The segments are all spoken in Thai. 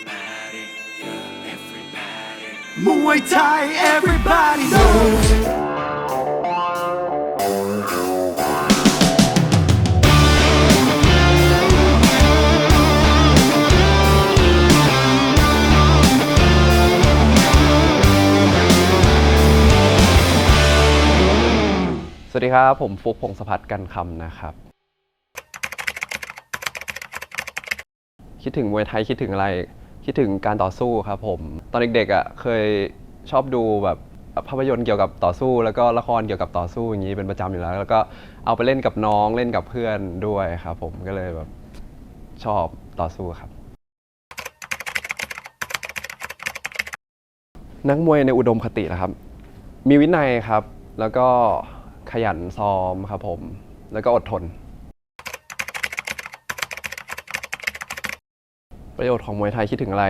Everybody, yeah, everybody. Muay Thai everybody knows สวัสดีครับ ผมฟุกพงศพัฒน์กันคำนะครับ คิดถึงมวยไทยคิดถึงอะไร คิดถึงการต่อสู้ครับผม ตอนเด็กๆอะเคยชอบดูแบบภาพยนตร์เกี่ยวกับต่อสู้ แล้วก็ละครเกี่ยวกับต่อสู้อย่างนี้เป็นประจำอยู่แล้ว แล้วก็เอาไปเล่นกับน้องเล่นกับเพื่อนด้วยครับผมก็เลยแบบชอบต่อสู้ครับ นักมวยในอุดมคตินะครับ มีวินัยครับ แล้วก็ขยันซ้อมครับผม แล้วก็อดทน ประโยชน์ของมวยไทยคิดถึงอะไร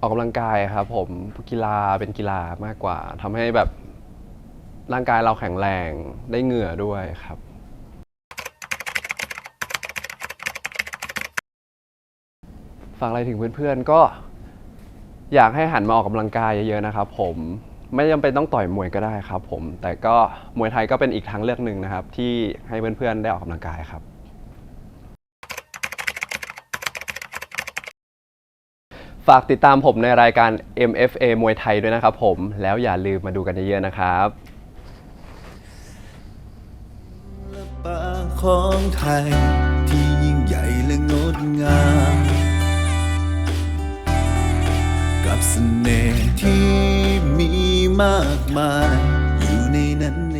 ออกกำลังกายครับผมกีฬาเป็นกีฬามากกว่าทำให้แบบร่างกายเราแข็งแรงได้เหงื่อด้วยครับฝากอะไรถึงเพื่อนๆก็ อยากให้หันมาออกกำลังกายเยอะๆนะครับ ผมไม่จำเป็นต้องต่อยมวยก็ได้ครับ ผม แต่ก็มวยไทยก็เป็นอีกทางเลือกหนึ่งนะครับ ที่ให้เพื่อนๆได้ออกกำลังกายครับ ฝากติดตามผมในรายการ MFA มวยไทยด้วยนะครับผมแล้วอย่าลืมมาดูกันเยอะๆนะครับและของไทย ที่ยิ่งใหญ่และงดงาม กับสเสน่ห์ที่มีมากมาย อยู่ในนั้น